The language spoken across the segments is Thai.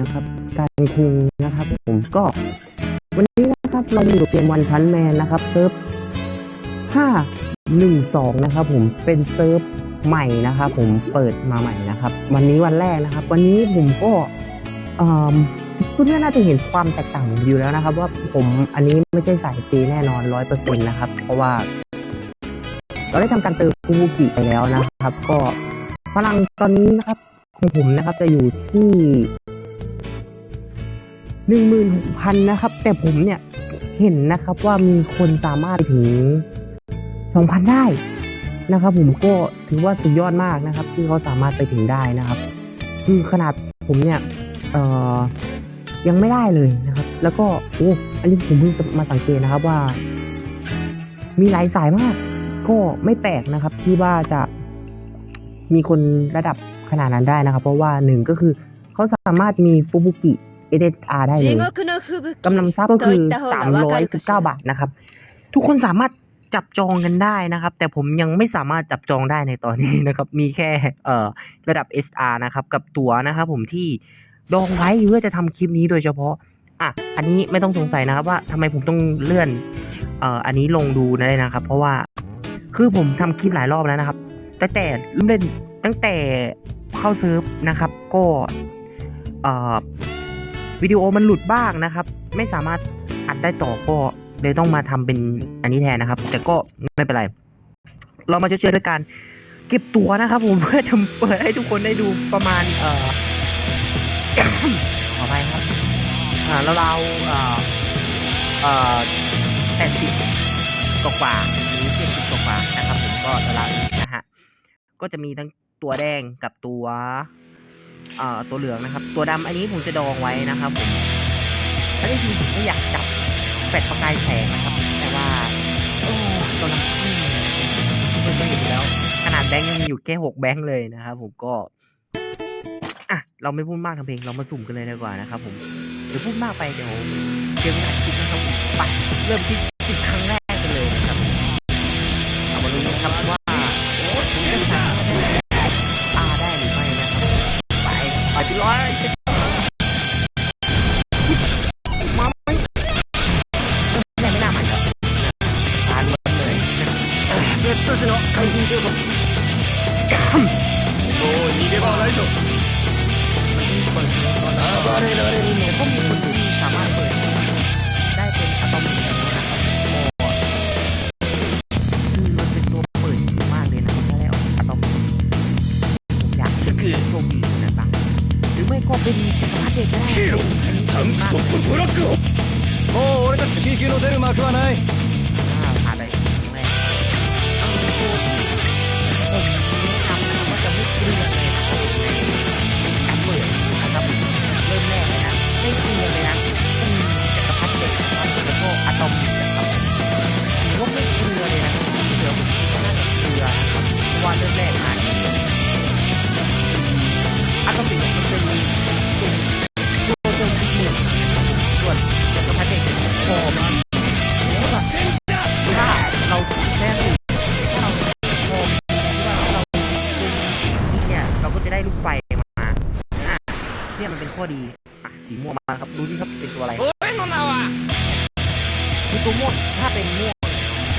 นะครับ การคุงนะครับ ผมก็วันนี้นะครับเราอยู่เกมวันพันแมนนะครับเซิร์ฟห้าหนึ่งสองนะครับ ผมเป็นเซิร์ฟใหม่นะครับ ผมเปิดมาใหม่นะครับ วันนี้วันแรกนะครับ วันนี้ผมก็เอ่อเพื่อนน่าจะเห็นความแตกต่างอยู่แล้วนะครับ ว่าผมอันนี้ไม่ใช่สายตีแน่นอนร้อยเปอร์เซ็นต์นะครับ เพราะว่าเราได้ทำการเติมฟูบุกิไปแล้วนะครับ ก็พลังตอนนี้นะครับของผมนะครับจะอยู่ที่ หนึ่งหมื่นหกพันนะครับ แต่ผมเนี่ยเห็นนะครับว่ามีคนสามารถถึงสองพันได้นะครับ ผมก็ถือว่าสุดยอดมากนะครับ ที่เขาสามารถไปถึงได้นะครับ คือขนาดผมเนี่ยเอ่อยังไม่ได้เลยนะครับ แล้วก็โอ้อันนี้ผมเพิ่งจะมาสังเกตนะครับว่า มีหลายสายมาก ก็ไม่แปลกนะครับ ที่ว่าจะมีคนระดับขนาดนั้นได้นะครับ เพราะว่าหนึ่งก็คือเขาสามารถมีฟูบุกิ เอเ SSR ได้เลยกำลังทรัพย์ก็คือ 319 บาทนะครับ ทุกคนสามารถจับจองกันได้นะครับ แต่ผมยังไม่สามารถจับจองได้ในตอนนี้นะครับ มีแค่เอระดับ SR นะครับ กับตั๋วนะครับผมที่ดองไว้เพื่อจะทำคลิปนี้โดยเฉพาะอะอันนี้ไม่ต้องสงสัยนะครับว่าทำไมผมต้องเลื่อนเอ่ออันนี้ลงดูได้นะครับ เพราะว่าคือผมทำคลิปหลายรอบแล้วนะครับตั้งแต่เล่นตั้งแต่เข้าซื้อนะครับ ก็เอ่อ วิดีโอมันหลุดบ้างนะครับ ไม่สามารถอัดได้ต่อก็เลยต้องมาทำเป็นอันนี้แทนนะครับ แต่ก็ไม่เป็นไร เรามาเชื่อด้วยการเก็บตัวนะครับผมเพื่อจะเปิดให้ทุกคนได้ดูประมาณ เอ่อขออภัยครับอ่าเราเราเอ่อเอ่อแปดสิบกว่าๆหรือเจ็ดสิบกว่านะครับผมก็เราๆนี้นะฮะก็จะมีทั้งตัวแดงกับตัว ตัวเหลืองนะครับ ตัวดำอันนี้ผมจะดองไว้นะครับผมอันนี้คือผมก็อยากจับแฟลชประกายแสงนะครับ แต่ว่าโอ้ตัวน้ำพึ่งทุกคนก็เห็นอยู่แล้ว ขนาดแบงค์ยังมีอยู่แค่หกแบงค์เลยนะครับผมก็อะเราไม่พูดมากทำเพลงเรามาสุ่มกันเลยดีกว่านะครับผมเดี๋ยวพูดมากไปเดี๋ยวเดี๋ยวไม่ได้คิดนะครับผมไปเริ่มที่ ข้อดีอ่ะสีม่วงมาครับดูนี่ครับเป็นตัวอะไร 俺の名は คือตัวม่วงถ้าเป็นม่วง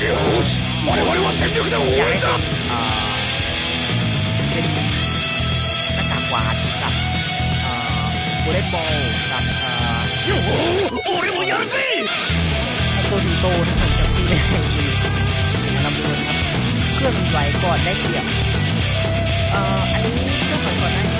よし我々は全力で อยาก 応 ให้ 援だ เป็นเอ่อเป็นหน้ากากหวานกับเอ่อโกลเด้นบอลกับเอ่อ よ俺もやるぜ ไอตัวสีโตนะผมจำชื่อไม่ได้คือลำดวนครับเครื่องมันไวก่อนได้เปรียบเอ่ออันนี้ช่วงก่อนก่อนหน้านี้จะ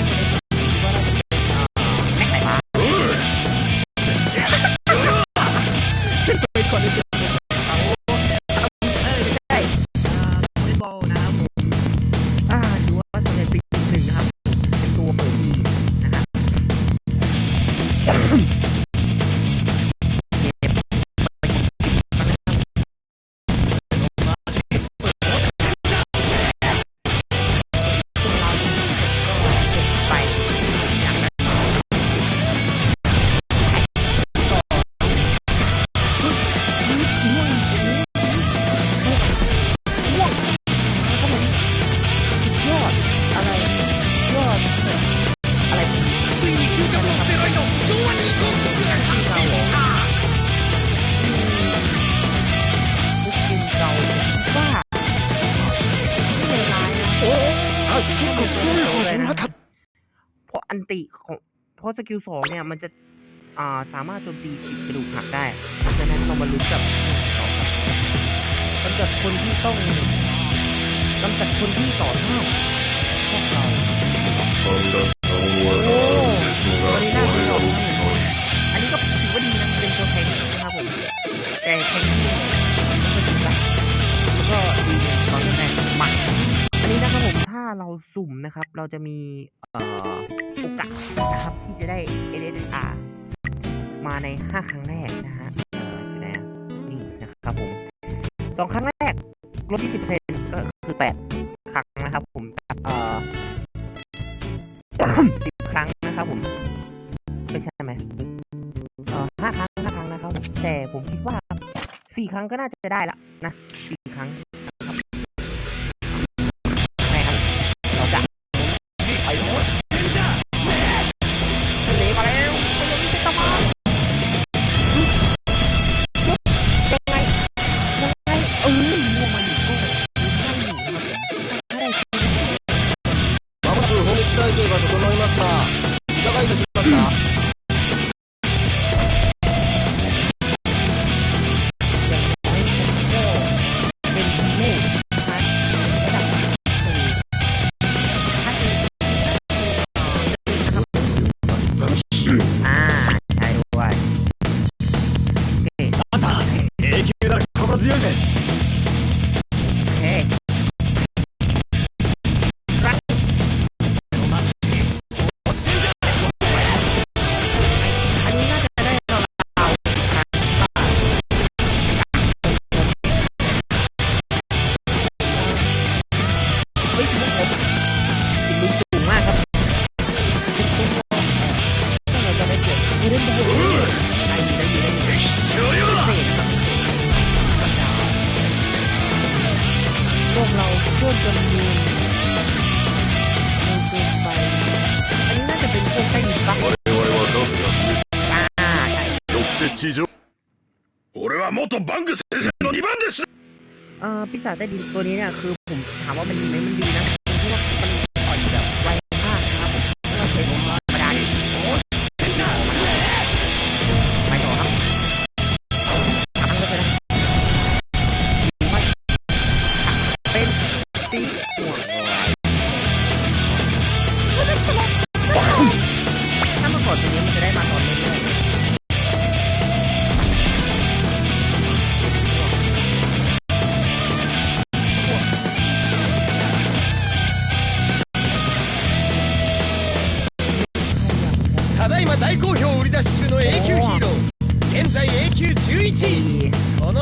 ได้คิด ะสกิลสองเนี่ยมันจะอ่าสามารถโจมตีจิตกระดูกหักได้เพราะฉะนั้นเรามาลุ้นกับต่อครับกำจัดคนที่ต้องกำจัดคนที่ต่อต้านพวกเรา สุ่มนะครับ เราจะมีโอกาสนะครับที่จะได้ SSR มาใน 5 ครั้งแรกนะฮะอ่ออยู่ไหนนี่นะครับผมสองครั้งแรกลดที่10%ก็คือ8ครั้งนะครับผมเอ่อ10ครั้งนะครับผมไม่ใช่ไหมเอ่อห้าครั้งห้าครั้งนะครับแต่ผมคิดว่าสี่ครั้งก็น่าจะได้ละนะสี่ครั้ง 地上俺は元バング先生の2番弟子だ เอ่อปีศาจใต้ดินตัวนี้เนี่ยคือผมถามว่ามันดีไหมมันดีนะ 好評売り出し中の永久ヒーロー。現在永久11位。この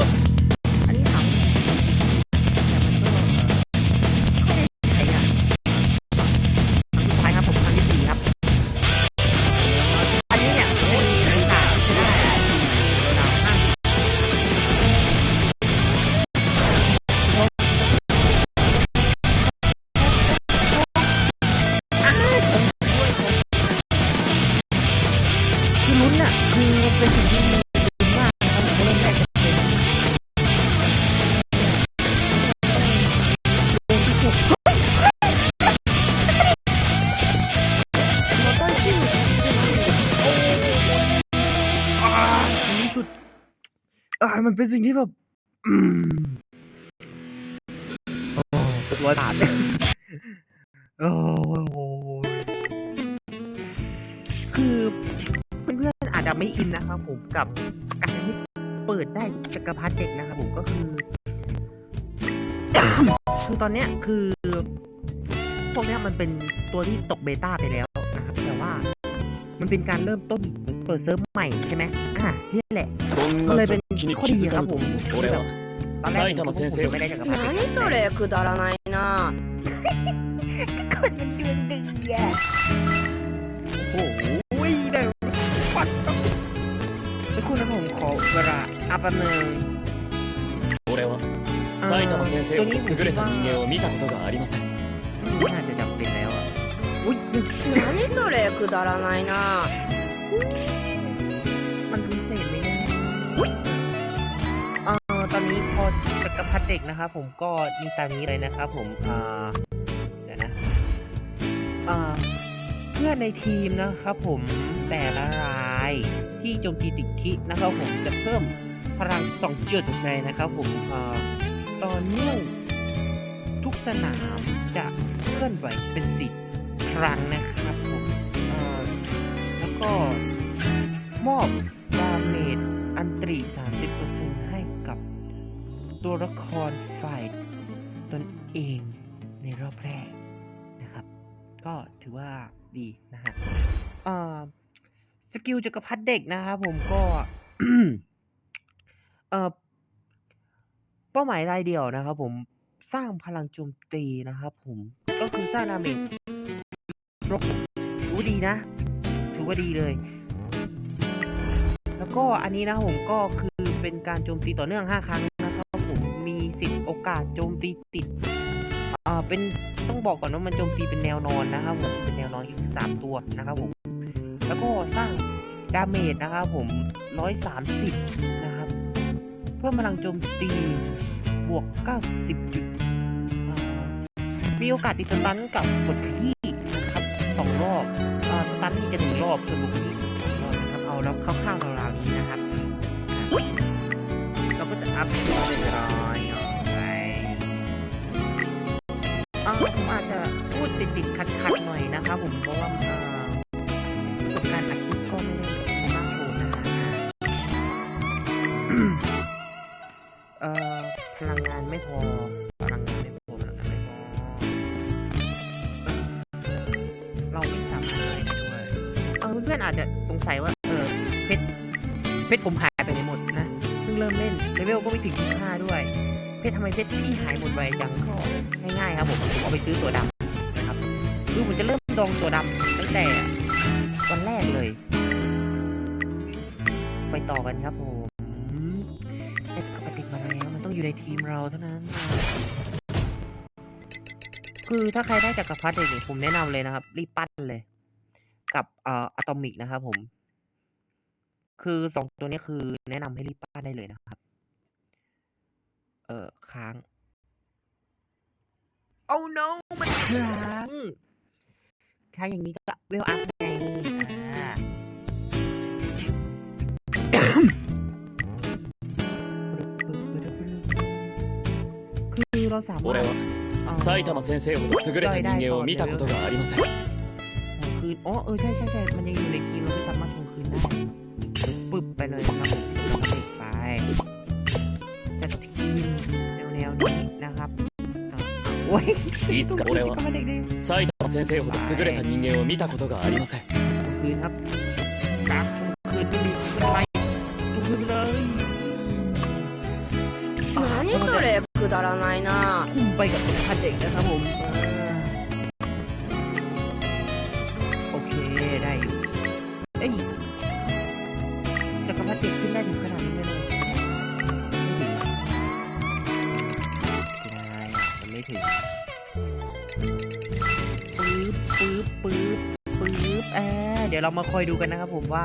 อ่ามันเป็นสิ่งที่แบบอืมโอ้เป็นร้อยบาทโอ้โหคือเพื่อนๆอาจจะไม่อินนะครับผมกับการที่เปิดได้จักรพรรดิเด็กนะครับผมก็คือคือตอนเนี้ยคือพวกนี้มันเป็นตัวที่ตกเบต้าไปแล้วนะครับ แต่ว่า มันเป็นการเริ่มต้นเปิดเซิร์ฟใหม่ใช่ไหมอ่ะนี่แหละ そん ก็ な เลยเป็น 先に ข้อ 気 ดี づ ค か รับ ぬ ผ と ม 俺は ตอนแรกผม 埼玉先生 ผมไม่ได้จักรพรรดิ 何それくだらないな คนมันดวงดีอ่ะโอ้โหเดี๋ยวปัดต้องแล้วคุณนะผมขอเวลาอัปหนึ่ง 俺は埼玉先生ほど優れた人間を見たことがありません ไม่น่าจะจำเป็นแล้วอ่ะอุ้ย 何それくだらないな มันพิเศษไหมเนี่ยเอ่อตอนนี้พอจักรพรรดิเด็กนะครับผมก็มีตามนี้เลยนะครับผมอ่าเดี๋ยวนะอ่า พื่อนๆในทีมนะครับผมแต่ละรายที่โจมตีติดคินะครับผมจะเพิ่มพลังสองจุดเลยนะครับผมเอ่อตอนเนื่องทุกสนามจะเคลื่อนไหวเป็นสิบ ครั้งนะครับผมแล้วก็มอบดาเมจอันตรี 30%ให้กับตัวละครฝ่ายตนเองในรอบแรกนะครับ ก็ถือว่าดีนะฮะสกิลจักรพรรดิเด็กนะครับผมก็เอ่อเป้าหมายรายเดียวนะครับผมสร้างพลังโจมตีนะครับผมก็คือสร้างดาเมจ ลบถือว่าดีนะ ถือว่าดีเลย แล้วก็อันนี้นะผมก็คือเป็นการโจมตีต่อเนื่อง 5 ครั้งนะครับผมมีสิทธิ์โอกาสโจมตีติดอ่าเป็นต้องบอกก่อนว่ามันโจมตีเป็นแนวนอนนะครับผมเป็นแนวนอนอีกสามตัวนะครับผมแล้วก็สร้างดาเมจนะครับผม 130 นะครับ เพิ่มพลังโจมตีบวก 90 จุด มีโอกาสติดสตันกับบทขยี้ นี่จะหนึ่งรอบส่วนบทขยี้สองรอบนะครับ เอาแล้วคร่าวๆราวๆนี้นะครับ เราก็จะอัพตัวเรียบร้อยออกไปอ่าผมอาจจะพูดติดๆขัดๆหน่อยนะครับ ผมเพราะว่าอ่าประสบการอัดคลิปก็ไม่ได้มากโชว์นะฮะเอ่อพลังงานไม่พอ อาจจะสงสัยว่า เออเพชรเพชรผมหายไปไหนหมดนะ เพิ่งเริ่มเล่นเลเวลก็ไม่ถึง25ด้วย เพชรทำไมเพชรที่หายหมดไวจังก็ง่ายๆครับผมผมเอาไปซื้อตัวดำนะครับคือผมจะเริ่มดองตัวดำตั้งแต่วันแรกเลย ไปต่อกันครับผมเซ็ตกับปฏิมาแล้วมันต้องอยู่ในทีมเราเท่านั้นคือถ้าใครได้จากกรพรรดิเนี่ยผมแนะนำเลยนะครับ รีบปั้นเลย กับเอ่ออะตอมิกนะครับผม คือสองตัวนี้คือแนะนำให้รีบปั้นได้เลยนะครับ เออค้าง โอ้ no มันค้างค้างอย่างนี้ก็เวลอัพไงอ่า คือเราสามาร 俺 ถ は เอ่อ 埼玉先生ほど優れた人間を見たことがありません ทวงคื นอ๋อเออใช่ใช่ใช่มันยังอยู่ในทีมเราไม่สามารถทวงคืนได้ปึ๊บไปเลยนะครับผมไปจัดทีมแนวๆนี้นะครับอ่ะโอ้ย いつか俺は ทวงคืนเด็กๆ 埼玉先生ほど優れた人間を見たことがありません ทวงคืนครับกราฟทวงคืนไม่มีไม่เป็นไรทวงคืนไปเลย 何それくだらないな คุมไปกับพันเด็กนะครับผม ยวเรามาคอยดูกันนะครับผมว่า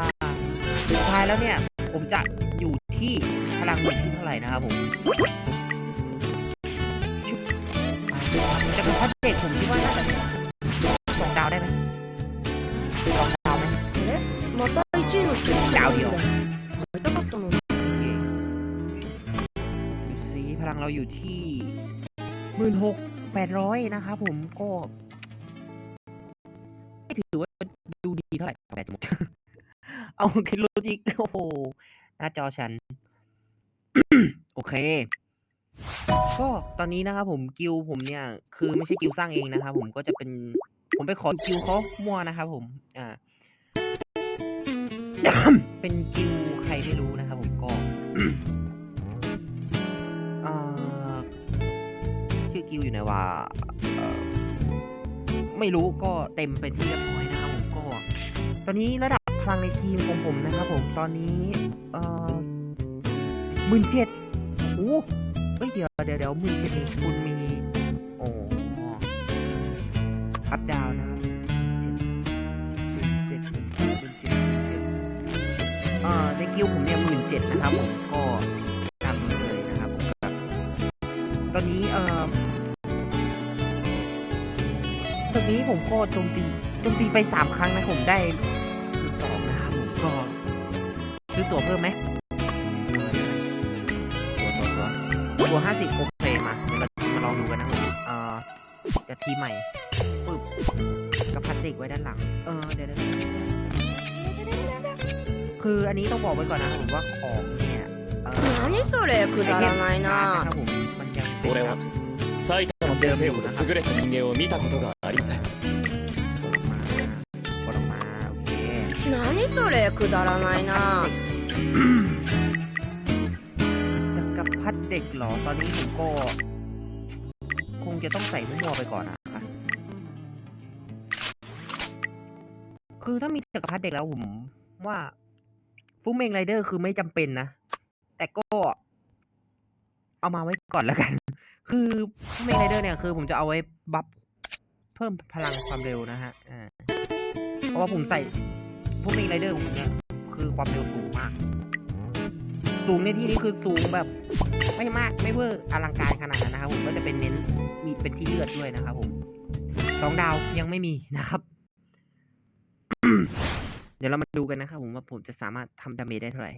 สุดท้ายแล้วเนี่ย ผมจะอยู่ที่พลังอยู่ที่เท่าไหร่นะครับผม จักรพรรดิเด็กผมคิดว่าน่าจะสองดาวได้ไหมสองดาวไหม あれまた1位の人ดาวเดียว 会いたかったのに โอเคดูสิพลังเราอยู่ที่หมื่นหกแปดร้อยนะครับผมก็ไม่ถือว่าดูดี เท่าไหร่แปดหมด เอาคิดรู้จิกโอ้โหหน้าจอฉัน โอเค ก็ตอนนี้นะครับผมกิลผมเนี่ย คือไม่ใช่กิลสร้างเองนะครับผมก็จะเป็น ผมไปขอกิลเขามั่วนะครับผม อ่า เป็นกิลใครไม่รู้นะครับผมก็อ่าชื่อกิลอยู่ไหนวะไม่รู้ก็เต็มเป็นที่เรียบร้อยนะครับ ตอนนี้ระดับพลังในทีมของผมนะครับผมตอนนี้เอ่อหมื่นเจ็ดโอ้เอ้ยเดี๋ยวเดี๋ยวเดี๋ยวหมื่นเจ็ดนี่คุณมี นนี้เอ่อตอนนี้ผม ผมก็โจมตีโจมตีไปสามครั้งนะผมได้จุดสองนะครับผมก็ซื้อตั๋วเพิ่มไหมตั๋วตั๋วตั๋วตั๋วห้าสิบโอเคมาเดี๋ยวเรามาลองดูกันนะผมเอ่อจะทีใหม่ปึ๊บกับพลาสติกไว้ด้านหลัง เออเดี๋ยวเดี๋ยวเดี๋ยวคืออันนี้ต้องบอกไว้ก่อนนะครับผมว่าของเนี่ยเอ่อ 何それくだらない นะ な ครับผมมันยังเป็น 俺は แบบ 埼玉先生ほど優れた人間を見たことが ありません กดออกมากดออกมาโอเค 何それくだらないな จักรพัดเด็กเหรอ ตอนนี้ผมก็ คงจะต้องใส่มั่วๆไปก่อนนะคะคือถ้ามีจักรพัดเด็กแล้วผมว่าฟูเมงไรเดอร์คือไม่จำเป็นนะ แต่ก็ เอามาไว้ก่อนแล้วกัน คือฟูเมงไรเดอร์เนี่ยคือผมจะเอาไว้บัฟ เพิ่มพลังความเร็วนะฮะอ่าเพราะว่าผมใส่ฟูเมงไรเดอร์ของผมเนี่ยคือความเร็วสูงมาก สูงในที่นี้คือสูงแบบ ไม่มากไม่เวอร์อลังการขนาดนั้นนะครับผมก็จะเป็นเน้นมีเป็นที่เลือดด้วยนะครับผมสองดาวยังไม่มีนะครับ เดี๋ยวเรามาดูกันนะครับผมว่าผมจะสามารถทำดาเมจได้เท่าไหร่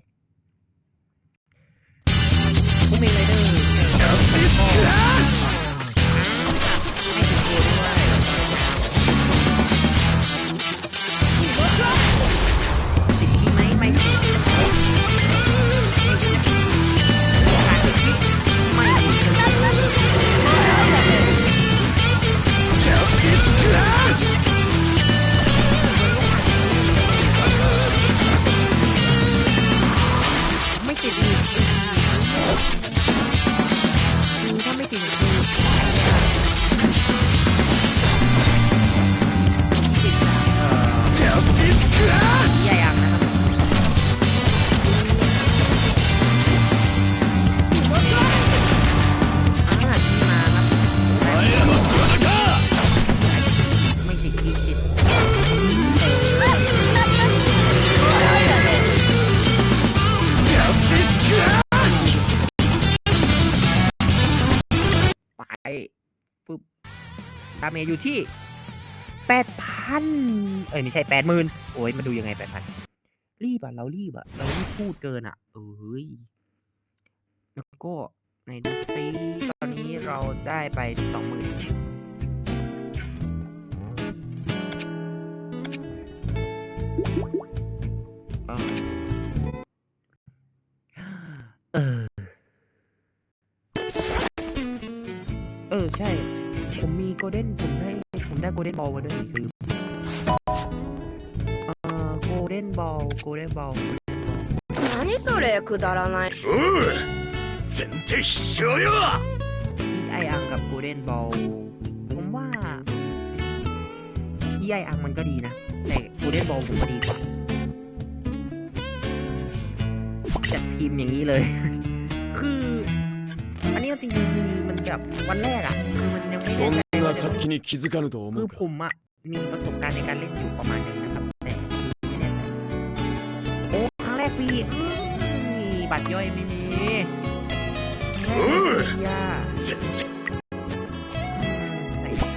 ติดอีกคือถ้าไม่ติดเนี่ยคือติด เมจอยู่ที่แปดพันเอ้ยไม่ใช่แปดหมื่นโอ้ยมาดูยังไงแปดพันรีบอะเรารีบอะเรารีบพูดเกินอะเอ้ยแล้วก็ในดูซิตอนนี้เราได้ไปสองหมื่น ลเด้นผมได้ผมได้โกลเด้นบอลมาด้วยลืมเอ่อโกลเด้นบอลโกลเด้นบอล 何それくだらないおう先手必勝よ ไออังกับโกลเด้นบอลผมว่าอีไออังมันก็ดีนะ แต่โกลเด้นบอลผมก็ดีกว่าจัดทีมอย่างนี้เลย คือ อันนี้จริงๆคือมันแบบวันแรกอ่ะ คือมันยังไม่ そ แ น่ ん ใจ な ว่าจะ 先に気づかぬと คื 思 อ う ผม か อะมีประสบการณ์ในการเล่นอยู่ประมาณหนึงนะครับ แต่ไม่แน่ใจโอ้ครั้งแรกฟรีอืมมีบัตรย่อยไม่มีครั้งแรกไม่มีอ่ะ 先手 อืมใส่อ่ะ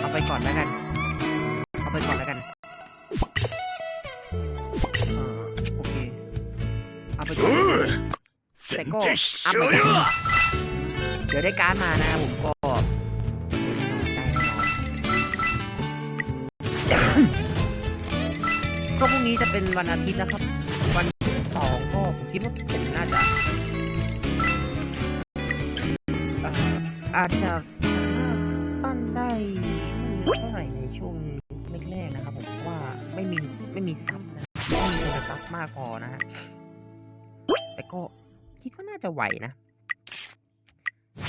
เอาไปก่อนแล้วกัน เอาไปก่อนแล้วกันเออโอเค เอาไปก่อน おう แต่ 先 ก็ 手必 อัพ 勝 ไปก่อน よ เ ดี๋ยวได้การ์ดมานะผมก็ก็พรุ่งนี้จะเป็นวันอาทิตย์นะครับ วันที่สองก็ผมคิดว่าผมน่าจะอ่ออาจจะสามารถปั้นได้ไม่เท่าไหร่ในช่วงแรกๆนะครับผมว่าไม่มีไม่มีซับนะไม่มีคนซับมากพอนะฮะแต่ก็คิดว่าน่าจะไหวนะ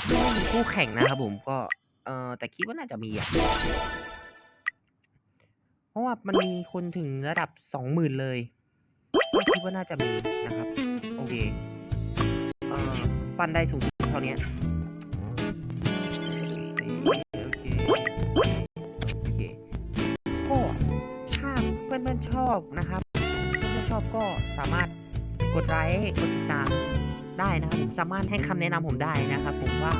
ไม่มีคู่แข่งนะครับผมก็ เออแต่คิดว่าน่าจะมีอะ เพราะว่ามันมีคนถึงระดับสองหมื่นเลยก็คิดว่าน่าจะมีนะครับ โอเค เอ่อปั้นได้สูงสุดเท่านี้โอเคโอเคก็ถ้าเพื่อนๆชอบนะครับ เพื่อนๆชอบก็สามารถกดไลค์กดติดตาม ได้นะครับผมสามารถให้คำแนะนำผมได้นะครับ ผมว่า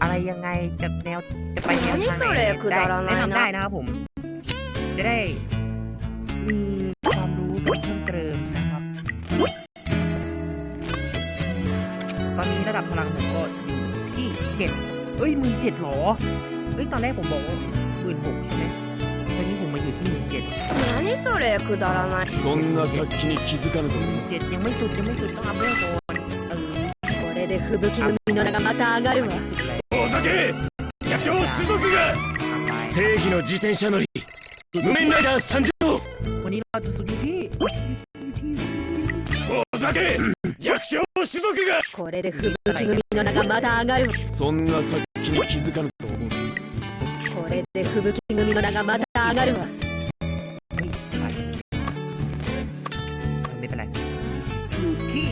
อะไรยังไงจะแนวจะไปแนวทางไหน 何それく ได้ だら แนะ ない นำได้ な นะครับผม จะได้มีความรู้เป็นเพิ่มเติมนะครับ ตอนนี้ระดับพลังผมก็อยู่ที่เจ็ดเอ้ยหมื่นเจ็ดหรอเอ้ยตอนแรกผมบอกว่าหมื่นหกใช่ไหมตอนนี้ผมมาอยู่ที่หมื่นเจ็ด 何それくだらないそんな殺気に気づかぬと思う เจ็ดยังไม่สุดยังไม่สุดต้องอัพเวลก่อนเออ これ で吹雪組の名がまた上がるわお酒弱小種族が ทำไป 正義の自転車乗り無面ライダー参上 วันนี้เราจะสุดอยู่ที่ お酒弱小種族がこれで吹雪組の名がまた上がるわそんな殺気に気づかぬと思うこれで吹雪組の名がまた上がるわ ไม่ใช่ไม่เป็นไร อยู่ที่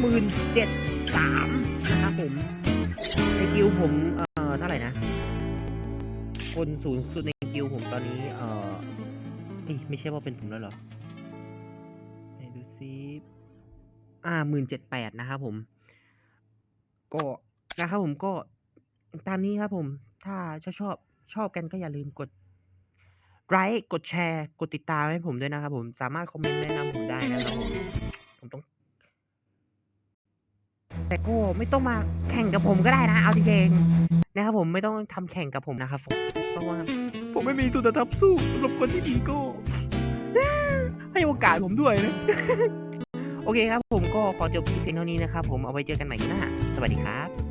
หมื่นเจ็ด สามนะครับผมในกิวผมเอ่อเท่าไหร่นะ คนสูงสุดในกิวผมตอนนี้ เอ่อไม่ใช่ว่าเป็นผมแล้วเหรอไหนดูซิอ่าหมื่นเจ็ดแปดนะครับผม ก็นะครับผมก็ตามนี้ครับผม ถ้าชอบชอบชอบกันก็อย่าลืมกดไลค์กดแชร์ กดติดตามให้ผมด้วยนะครับผม สามารถคอมเมนต์แนะนำผมได้นะครับผม ผมต้อง แต่ก็ไม่ต้องมาแข่งกับผมก็ได้นะ เอาจริงๆนะครับผมไม่ต้องทำแข่งกับผมนะครับผมเพราะว่าผมไม่มีตัวทับสู้สำหรับคนที่ดีโก้ให้โอกาสผมด้วยนะโอเคครับผมก็ขอจบคลิปเพียงเท่านี้นะครับผมเอาไว้เจอกันใหม่คลิปหน้า สวัสดีครับ